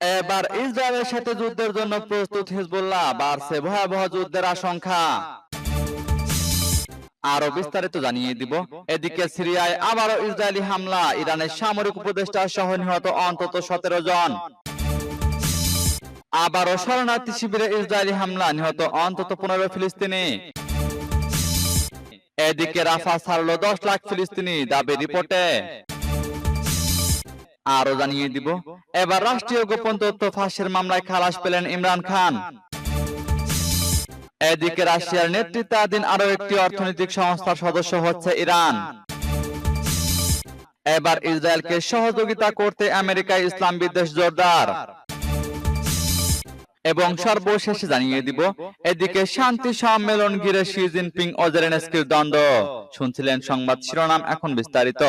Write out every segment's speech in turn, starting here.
এবার ইসরায়েলের সাথে যুদ্ধের জন্য প্রস্তুত হিজবুল্লাহ বাড়ছে ভয়াবহ যুদ্ধের আশঙ্কা। আরও বিস্তারিত জানিয়ে দিব। এদিকে সিরিয়ায় আবারও ইসরায়েলি হামলা। ইরানের সামরিক উপদেষ্টা সহ নিহত অন্তত সতেরো জন। আবারও শরণার্থী শিবিরে ইসরায়েলি হামলা। নিহত অন্তত পনেরো ফিলিস্তিনি। এদিকে রাফা ছাড়লো দশ লাখ ফিলিস্তিনি দাবি রিপোর্টে। আরও জানিয়ে দিব। এবার রাষ্ট্রীয় গোপন তথ্য ফাঁসের মামলায় খালাস পেলেন ইমরান খান। এদিকে রাশিয়ার নেতৃত্বাধীন আরও একটি অর্থনৈতিক সংস্থার সদস্য হচ্ছে ইরান। এবার ইসরায়েলকে সহযোগিতা করতে আমেরিকায় ইসলাম বিদ্বেষ জোরদার। এবং সর্বশেষে জানিয়ে দিব, এদিকে শান্তি সম্মেলন ঘিরে শি জিনপিং ও জেলেনস্কির দ্বন্দ্ব। শুনছিলেন সংবাদ শিরোনাম, এখন বিস্তারিত।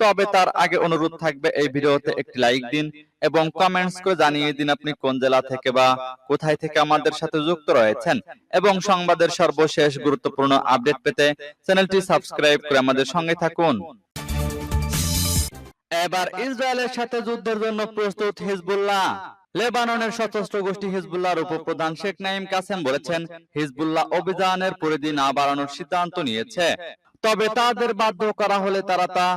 তবে তার আগে অনুরোধ থাকবে এই ভিডিওতে একটি লাইক দিন এবং কমেন্টস করে জানিয়ে দিন আপনি কোন জেলা থেকে বা কোথায় থেকে আমাদের সাথে যুক্ত রয়েছেন এবং সংবাদের সর্বশেষ গুরুত্বপূর্ণ আপডেট পেতে চ্যানেলটি সাবস্ক্রাইব করে আমাদের সঙ্গে থাকুন। এবার ইসরায়েলের সাথে যুদ্ধের জন্য প্রস্তুত হিজবুল্লাহ। লেবাননের সশস্ত্র গোষ্ঠী হিজবুল্লাহর উপপ্রধান শেখ নাইম কাসেম বলেছেন হিজবুল্লাহ অভিযানের পরিধি না বাড়ানোর সিদ্ধান্ত নিয়েছে। তবে তাদের বাধ্য করা হলে তারা তা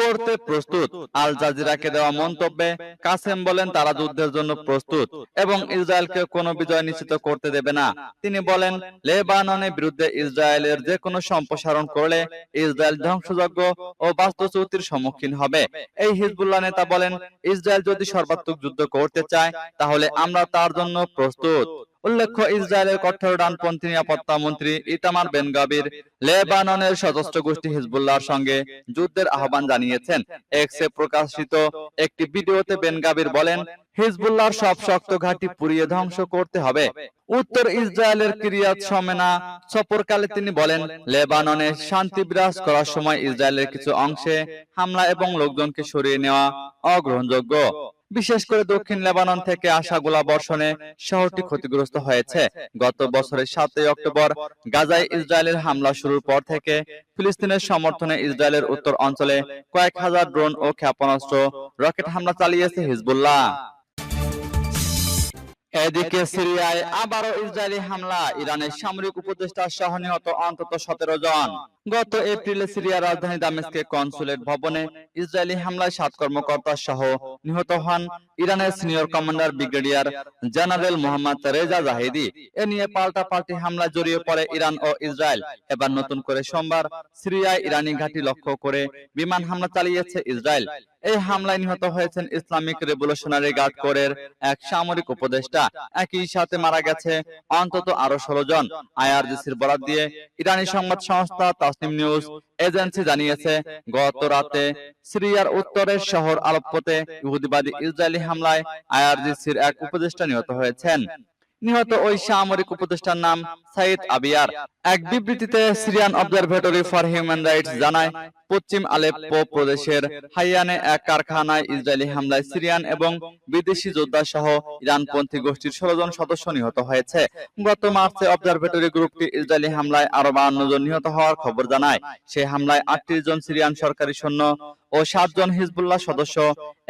করতে প্রস্তুত। আল জাজিরাকে দেওয়া মন্তব্যে কাসেম বলেন, তারা যুদ্ধের জন্য প্রস্তুত এবং ইসরায়েলকে কোনো বিজয় নিশ্চিত করতে দেবে না। তিনি বলেন, লেবাননের বিরুদ্ধে ইসরায়েলের যে কোনো সম্প্রসারণ করলে ইসরায়েল ধ্বংসযজ্ঞ ও বাস্তুচ্যুতির সম্মুখীন হবে। এই হিজবুল্লাহ নেতা বলেন, ইসরায়েল যদি সর্বাত্মক যুদ্ধ করতে চায়, তাহলে আমরা তার জন্য প্রস্তুত। উল্লেখ্য, ইসরায়েলের কঠোর ডানপন্থী নিরাপত্তা মন্ত্রী ইতামার বেন গাবির লেবাননের সশস্ত্র গোষ্ঠী হিজবুল্লাহর সঙ্গে যুদ্ধের আহ্বান জানিয়েছেন। এক্সে প্রকাশিত একটি ভিডিওতে বেন গাবির বলেন, হিজবুল্লাহর সব শক্ত ঘাঁটি পুড়িয়ে ধ্বংস করতে হবে। উত্তর ইসরায়েলের কিরিয়াত সমেনা সফরকালে তিনি বলেন, লেবাননে শান্তি বিরাজ করার সময় ইসরায়েলের কিছু অংশে হামলা এবং লোকজনকে সরিয়ে নেওয়া অগ্রহণযোগ্য। বিশেষ করে দক্ষিণ লেবানন থেকে আসা গোলা বর্ষণে শহরটি ক্ষতিগ্রস্ত হয়েছে। গত বছরের সাতই অক্টোবর গাজায় ইসরায়েলের হামলা শুরুর পর থেকে ফিলিস্তিনের সমর্থনে ইসরায়েলের উত্তর অঞ্চলে কয়েক হাজার ড্রোন ও ক্ষেপণাস্ত্র, রকেট হামলা চালিয়েছে হিজবুল্লাহ। এদিকে সিরিয়ায় আবারও ইসরায়েলি হামলা। ইরানের সামরিক উপদেষ্টা সহ নিহত অন্তত সতেরো জন। গত এপ্রিলে সিরিয়ার রাজধানী দামেস্কে কনসুলেট ভবনে ইসরায়েলি হামলায় সাত কর্মকর্তা সহ নিহত হন ইরানের senior commander brigadier general Mohammad Reza Zahedi. এ নিয়ে পাল্টা পাল্টি হামলা জড়িয়ে পড়ে ইরান ও ইসরায়েল। এবার নতুন করে সোমবার সিরিয়ায় ইরানি ঘাঁটি লক্ষ্য করে বিমান হামলা চালিয়েছে ইসরায়েল। এই হামলায় নিহত হয়েছেন ইসলামিক রেভলিউশনারি গার্ড কোরের এক সামরিক উপদেষ্টা। একই সাথে মারা গেছে অন্তত আরও ষোলো জন। আইআরজিসির বরাদ দিয়ে ইরানি সংবাদ সংস্থা তাসনিম নিউজ এজেন্সি জানিয়েছে, গত রাতে সিরিয়ার উত্তরের শহর আলেপ্পোতে ইহুদিবাদী ইসরায়েলি হামলায় আইআরজিসির এক উপদেষ্টা নিহত হয়েছেন। নিহত ওই সামরিক উপদেষ্টার নাম সাইদ আবিয়ার। এক বিবৃতিতে Syrian Observatory for Human Rights জানায় পশ্চিম আলেপ্পো প্রদেশের হাইয়ানে এক কারখানায় ইসরায়েলি হামলায় সিরিয়ান এবং বিদেশি যোদ্ধা সহ ইরানপন্থী গোষ্ঠীর ষোলো জন সদস্য নিহত হয়েছে। গত মার্চে অবজারভেটরি গ্রুপটি ইসরায়েলি হামলায় আরও বাহান্ন জন নিহত হওয়ার খবর জানায়। সেই হামলায় আটত্রিশ জন সিরিয়ান সরকারি সৈন্য ও সাতজন হিজবুল্লাহ সদস্য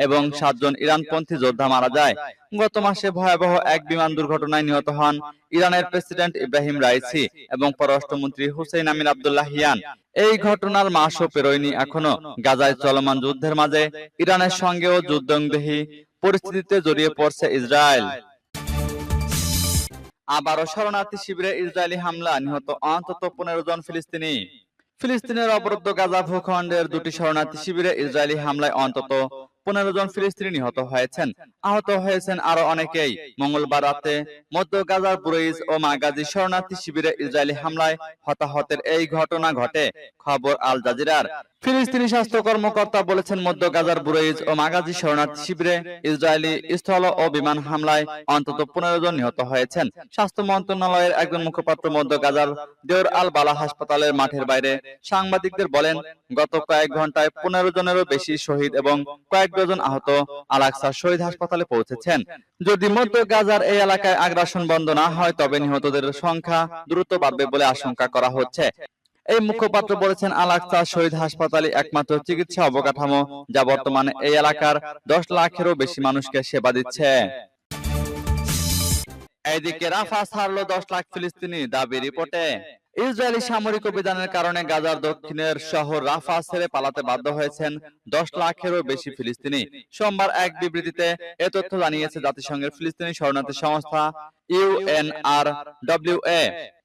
এবং সাতজন ইরানপন্থী যোদ্ধা মারা যায়। গত মাসে ভয়াবহ এক বিমান দুর্ঘটনায় নিহত হন ইরানের প্রেসিডেন্ট ইব্রাহিম রাইসি এবং পররাষ্ট্রমন্ত্রী হুসেইন আমির আবদুল্লাহ হিয়ান এই ঘটনার মাসও পেরোয়নি এখনও। গাজায় চলমান যুদ্ধের মাঝে ইরানের সঙ্গেও যুদ্ধংদেহী পরিস্থিতিতে জড়িয়ে পড়ছে ইসরায়েল। আবারও শরণার্থী শিবিরে ইসরায়েলি হামলা। নিহত অন্তত পনেরো জন ফিলিস্তিনি। ফিলিস্তিনের অবরুদ্ধ গাজা ভূখণ্ডের দুটি শরণার্থী শিবিরে ইসরায়েলি হামলায় অন্তত পনেরো জন ফিলিস্তিনি নিহত হয়েছেন। আহত হয়েছেন আরও অনেকেই। মঙ্গলবার রাতে মধ্য গাজার বুরইজ ও মাগাজি শরণার্থী শিবিরে ইসরায়েলি হামলায় হতাহতের এই ঘটনা ঘটে। খবর আল জাজিরার। ফিলিস্তিনি স্বাস্থ্য কর্মকর্তা বলেছেন মধ্য গাজার বুরইজ ও মাগাজি শরণার্থী শিবিরে ইসরায়েলি স্থল ও বিমান হামলায় অন্তত পনেরো জন নিহত হয়েছেন। স্বাস্থ্য মন্ত্রণালয়ের একজন মুখপাত্র মধ্য গাজার দেওর আল বালা হাসপাতালের মাঠের বাইরে সাংবাদিকদের বলেন, গত কয়েক ঘন্টায় পনেরো জনেরও বেশি শহীদ এবং কয়েক ডজন আহত আলাক্সা শহীদ হাসপাতালে পৌঁছেছেন। যদি মধ্য গাজার এই এলাকায় আগ্রাসন বন্ধ না হয়, তবে নিহতদের সংখ্যা দ্রুত বাড়বে বলে আশঙ্কা করা হচ্ছে। এই মুখপাত্র বলেছেন, আলাক্সা শহীদ হাসপাতালে একমাত্র চিকিৎসা অবকাঠামো, যা বর্তমানে এই এলাকার দশ লাখেরও বেশি মানুষকে সেবা দিচ্ছে। এদিকে রাফা ছাড়লো দশ লাখ ফিলিস্তিনি দাবি রিপোর্টে। ইসরায়েলি সামরিক অভিযানের কারণে গাজার দক্ষিণের শহর রাফা ছেড়ে পালাতে বাধ্য হয়েছেন দশ লাখেরও বেশি ফিলিস্তিনি। সোমবার এক বিবৃতিতে এ তথ্য জানিয়েছে জাতিসংঘের ফিলিস্তিনি শরণার্থী সংস্থা ইউএনআর ডব্লিউএ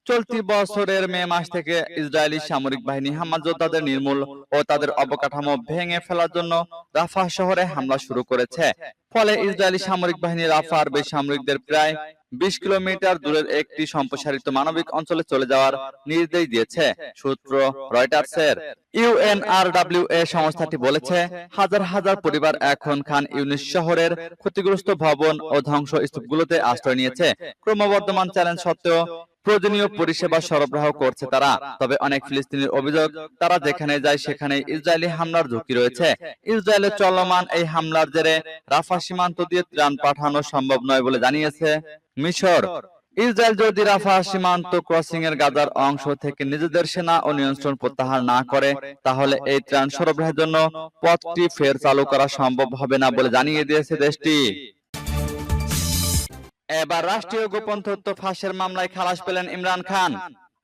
চলতি বছরের মে মাস থেকে ইসরায়েলি সামরিক বাহিনী হামাজ যোদ্ধাদের নির্মূল ও তাদের অবকাঠামো ভেঙে ফেলার জন্য রাফা শহরে হামলা শুরু করেছে। ফলে ইসরায়েলি সামরিক বাহিনী রাফার বেসামরিকদের প্রায় বিশ কিলোমিটার দূরের একটি সম্প্রসারিত মানবিক অঞ্চলে চলে যাওয়ার নির্দেশ দিয়েছে সূত্র রয়টার্সের। ইউএনআরডব্লিউ এ সংস্থাটি বলেছে হাজার হাজার পরিবার এখন খান ইউনিস শহরের ক্ষতিগ্রস্ত ভবন ও ধ্বংস স্তূপগুলোতে আশ্রয় নিয়েছে। ক্রমবর্ধমান চ্যালেঞ্জ সত্ত্বেও প্রয়োজনীয় পরিষেবা সরবরাহ করছে তারা। তবে অনেক ফিলিস্তিনির অভিযোগ, তারা যেখানে যায় সেখানে ইসরায়েলি হামলার ঝুঁকি রয়েছে। ইসরায়েলের চলমান এই হামলার জেরে রাফা সীমান্ত দিয়ে ত্রাণ পাঠানো সম্ভব নয় বলে জানিয়েছে মিশর। ইসরায়েল যদি রাফা সীমান্ত ক্রসিং এর গাজার অংশ থেকে নিজেদের সেনা ও নিয়ন্ত্রণ প্রত্যাহার না করে, তাহলে এই ত্রাণ সরবরাহের জন্য পথটি ফের চালু করা সম্ভব হবে না বলে জানিয়ে দিয়েছে দেশটি। এবার রাষ্ট্রীয় গোপন তথ্য ফাঁসের মামলায় খালাস পেলেন ইমরান খান।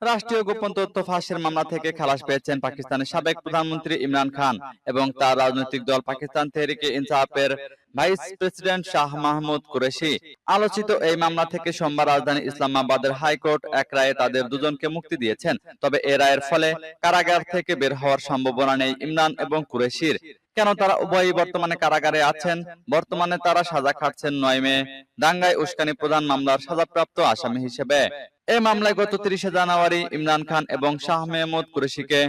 রাষ্ট্রীয় গোপন তথ্য ফাঁসের মামলা থেকে খালাস পেয়েছেন পাকিস্তানের সাবেক প্রধানমন্ত্রী ইমরান খান এবং তার রাজনৈতিক দল পাকিস্তান তেহরিকে ইনসাফের ভাইস প্রেসিডেন্ট শাহ মাহমুদ কুরেশি। আলোচিত এই মামলা থেকে সোমবার রাজধানী ইসলামাবাদের হাইকোর্ট এক রায়ে তাদের দুজনকে মুক্তি দিয়েছেন। তবে এ রায়ের ফলে কারাগার থেকে বের হওয়ার সম্ভাবনা নেই ইমরান এবং কুরেশির। কেন তারা উভয়ই বর্তমানে কারাগারে আছেন? বর্তমানে তারা সাজা খাটছেন নয় মে দাঙ্গায় উস্কানি প্রধান মামলার সাজাপ্রাপ্ত আসামি হিসেবে। এই মামলায় গত তিরিশে জানুয়ারি ইমরান খান এবং শাহ মেহমুদ কুরেশিকে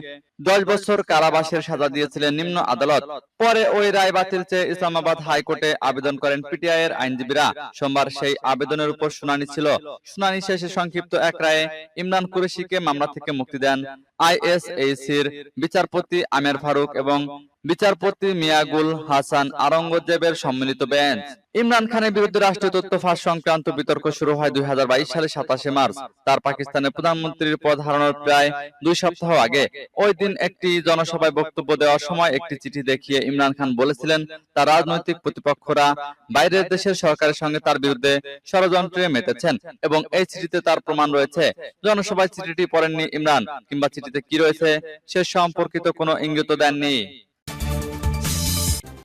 দশ বছর কারাবাসের সাজা দিয়েছিলেন নিম্ন আদালত। পরে ওই রায় বাতিল চেয়ে ইসলামাবাদ হাইকোর্টে আবেদন করেন পিটিআই এর আইনজীবীরা। সোমবার সেই আবেদনের উপর শুনানি ছিল। শুনানি শেষে সংক্ষিপ্ত এক রায়ে ইমরান কুরেশিকে মামলা থেকে মুক্তি দেন। আইএসএইসির বিচারপতি আমের ফারুক এবং বিচারপতি মিয়াগুল হাসান আরঙ্গজেবের সম্মিলিত বেঞ্চ ইমরান খানের বিরুদ্ধে রাষ্ট্রীয় তথ্য ফাঁস সংক্রান্ত বিতর্ক শুরু হয় দুই সালে সাতাশে মার্চ। তার পাকিস্তানের প্রধানমন্ত্রীর পদ হারানোর প্রায় দুই সপ্তাহ আগে। ওই দিন একটি জনসভায় বক্তব্য দেওয়ার সময় একটি চিঠি দেখিয়ে ইমরান খান বলেছিলেন তার রাজনৈতিক প্রতিপক্ষরা বাইরের দেশের সরকারের সঙ্গে তার বিরুদ্ধে ষড়যন্ত্রে মেতেছেন। এবং এই চিঠিতে তার প্রমাণ রয়েছে। জনসভায় চিঠিটি পড়েননি ইমরান কিংবা চিঠিতে কি রয়েছে সে সম্পর্কিত কোনো ইঙ্গিত দেননি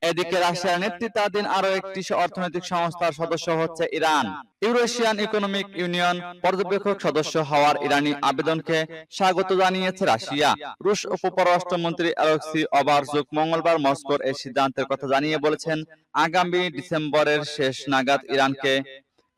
এদিকে রাশিয়ার নেতৃত্বাধীন আরও একটি অর্থনৈতিক সংস্থার সদস্য হচ্ছে ইরান। ইউরেশিয়ান ইকোনমিক ইউনিয়ন পর্যবেক্ষক সদস্য হওয়ার ইরানি আবেদনকে স্বাগত জানিয়েছে রাশিয়া। রুশ উপপররাষ্ট্রমন্ত্রী অ্যালেক্সি অবারজুক মঙ্গলবার মস্কোর এই সিদ্ধান্তের কথা জানিয়ে বলেছেন আগামী ডিসেম্বরের শেষ নাগাদ ইরানকে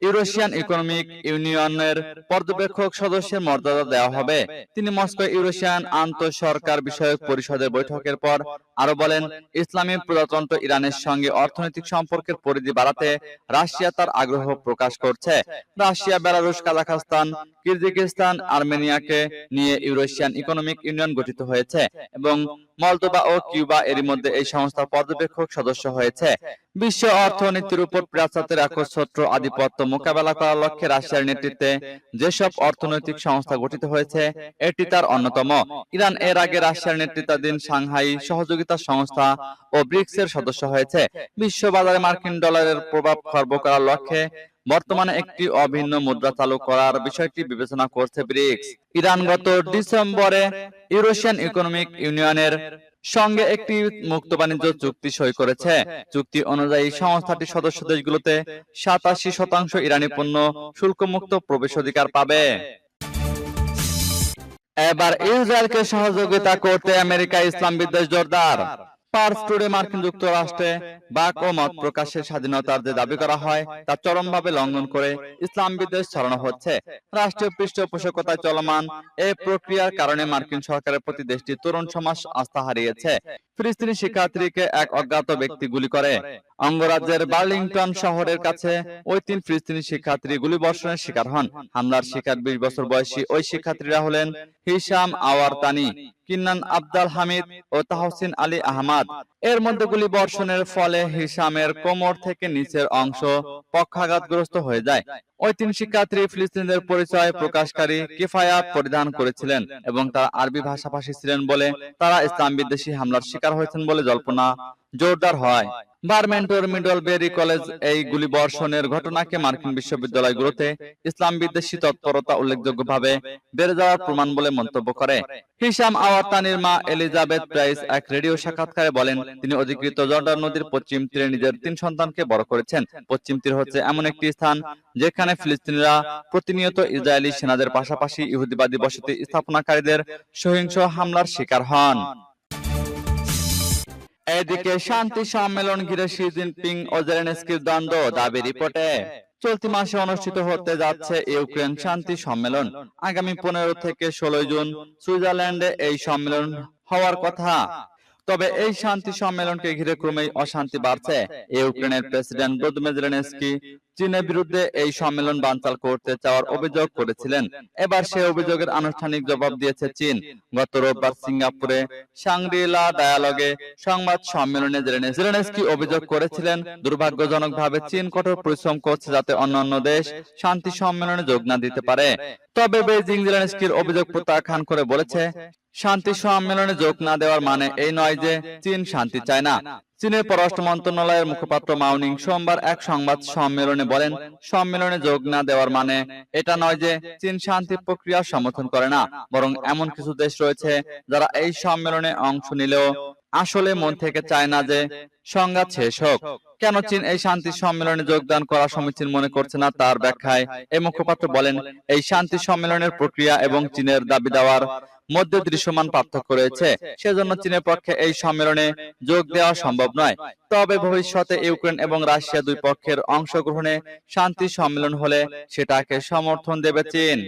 ইউরেশিয়ান ইকোনমিক ইউনিয়নের পর্যবেক্ষক সদস্যের মর্যাদা দেওয়া হবে। তিনি মস্কো ইউরেশিয়ান আন্ত সরকার বিষয়ক পরিষদের বৈঠকের পর আরও বলেন, ইসলামী প্রজাতন্ত্র ইরানের সঙ্গে অর্থনৈতিক সম্পর্কের পরিধি বাড়াতে রাশিয়া তার আগ্রহ প্রকাশ করছে। রাশিয়া, বেলারুশ, কাজাখস্তান কিরজিকিস্তান আর্মেনিয়াকে নিয়ে ইউরেশিয়ান ইকোনমিক ইউনিয়ন গঠিত হয়েছে এবং মলদোবা ও কিউবা এরই মধ্যে এই সংস্থার পর্যবেক্ষক সদস্য হয়েছে। বিশ্ব অর্থনীতির উপর প্রাচ্যের একচ্ছত্র আধিপত্য মোকাবেলা করার লক্ষ্যে রাশিয়ার নেতৃত্বে যেসব অর্থনৈতিক সংস্থা গঠিত হয়েছে, এটি তার অন্যতম। ইরান এর আগে রাশিয়ার নেতৃত্বাধীন সাংহাই সহযোগিতা সংস্থা ও ব্রিক্স এর সদস্য হয়েছে। বিশ্ব বাজারে মার্কিন ডলারের প্রভাব খর্ব করার লক্ষ্যে বর্তমানে একটি অভিন্ন মুদ্রা চালু করার বিষয়টি বিবেচনা করছে ব্রিক্স। ইরান গত ডিসেম্বরে ইউরোশিয়ান ইকোনমিক ইউনিয়নের সঙ্গে একটি মুক্ত বাণিজ্য চুক্তি সই করেছে। চুক্তি অনুযায়ী সংস্থাটি সদস্য দেশগুলোতে সাতাশি শতাংশ ইরানি পণ্য শুল্কমুক্ত প্রবেশাধিকার পাবে। এবার ইসরায়েলকে সহযোগিতা করতে আমেরিকা ইসলাম বিদ্বেষ জোরদার। পার্স টুডে মার্কিন যুক্তরাষ্ট্রে বাক ও মত প্রকাশের স্বাধীনতার যে দাবি করা হয়, তা চরমভাবে লঙ্ঘন করে ইসলাম বিদ্বেষ ছড়ানো হচ্ছে। রাষ্ট্রীয় পৃষ্ঠপোষকতায় চলমান এই প্রক্রিয়ার কারণে মার্কিন সরকারের প্রতি দেশটির তরুণ সমাজ আস্থা হারিয়েছে। ফিলিস্তিনি শিক্ষার্থীকে এক অজ্ঞাত ব্যক্তি গুলি করে। অঙ্গরাজ্যের বার্লিংটন শহরের কাছে ওই তিন ফিলিস্তিনি শিক্ষার্থী গুলিবর্ষণের শিকার হন। হামলার শিকার বিশ বছর বয়সী ওই শিক্ষার্থীরা হলেন Hisham Awartani Kinnan Abdalhamid ও তাহসিন আলী আহমাদ। এর মধ্যে গুলি বর্ষণের ফলে হিসামের কোমর থেকে নিচের অংশ পক্ষাঘাতগ্রস্ত হয়ে যায়। ওই তিন শিক্ষার্থী ফিলিস্তিনদের পরিচয় প্রকাশকারী কিফায়াত পরিধান করেছিলেন এবং তারা আরবি ভাষাভাষী ছিলেন বলে তারা ইসলাম বিদ্বেষী হামলার শিকার হয়েছেন বলে জল্পনা জোরদার হয়। বারমেন্টর মিডল বেরি কলেজ এই গুলিবর্ষণের ঘটনাকে মার্কিন বিশ্ববিদ্যালয়গুলোতে ইসলাম বিদ্বেষী তৎপরতা উল্লেখযোগ্যভাবে বেড়ে যাওয়ার প্রমাণ বলে মন্তব্য করে। হিসাম আওয়াতানির মা এলিজাবেথ প্রাইস এক রেডিও সাক্ষাৎকারে বলেন তিনি অধিকৃত জর্ডান নদীর পশ্চিম তীরে নিজের তিন সন্তানকে বড় করেছেন। পশ্চিম তীর হচ্ছে এমন একটি স্থান যেখানে ফিলিস্তিনিরা প্রতিনিয়ত ইসরায়েলি সেনাদের পাশাপাশি ইহুদিবাদী বসতি স্থাপনাকারীদের সহিংস হামলার শিকার হন। এদিকে শান্তি সম্মেলন ঘিরে শি জিনপিং ও জেলেনস্কির দ্বন্দ্ব দাবি রিপোর্টে চলতি মাসে অনুষ্ঠিত হতে যাচ্ছে ইউক্রেন শান্তি সম্মেলন। আগামী পনেরো থেকে ষোলোই জুন সুইজারল্যান্ডে এই সম্মেলন হওয়ার কথা। তবে এই শান্তি সম্মেলনকে ঘিরে ক্রমেই অশান্তি বাড়ছে। ইউক্রেনের প্রেসিডেন্ট ভলোদিমির জেলেনস্কি চীনের বিরুদ্ধে এই সম্মেলন বানচাল করতে চাওয়ার অভিযোগ করেছিলেন। এবার সে অভিযোগের আনুষ্ঠানিক জবাব দিয়েছে চীন। গত রোববার সিঙ্গাপুরে সাংগ্রিলা ডায়ালগে সংবাদ সম্মেলনে জেলেনস্কি অভিযোগ করেছিলেন। দুর্ভাগ্যজনকভাবে চীন কঠোর পরিশ্রম করছে যাতে অন্যান্য দেশ শান্তি সম্মেলনে যোগ না দিতে পারে। তবে বেজিং জেলেনস্কির অভিযোগ প্রত্যাখ্যান করে বলেছে শান্তি সম্মেলনে যোগ না দেওয়ার মানে এই নয় যে চীন শান্তি চায় না। চীনের পররাষ্ট্র মন্ত্রণালয়ের মুখপাত্র মাউনিং সোমবার এক সংবাদ সম্মেলনে বলেন সম্মেলনে যোগ না দেওয়ার মানে এটা নয় যে চীন শান্তি প্রক্রিয়া সমর্থন করে না বরং এমন কিছু দেশ রয়েছে যারা এই সম্মেলনে অংশ নিলেও আসলে মন থেকে চায় না যে সংঘাত শেষ হোক। কেন চীন এই শান্তি সম্মেলনে যোগদান করা সমীচীন মনে করছে না তার ব্যাখ্যায়? এই মুখপাত্র বলেন এই শান্তি সম্মেলনের প্রক্রিয়া এবং চীনের দাবি দেওয়ার মধ্যে দৃশ্যমান পার্থক্য রয়েছে। সেজন্য চীনের পক্ষে এই সম্মেলনে যোগ দেওয়া সম্ভব নয়। তবে ভবিষ্যতে ইউক্রেন এবং রাশিয়া দুই পক্ষের অংশগ্রহণে শান্তি সম্মেলন হলে সেটাকে সমর্থন দেবে চীন।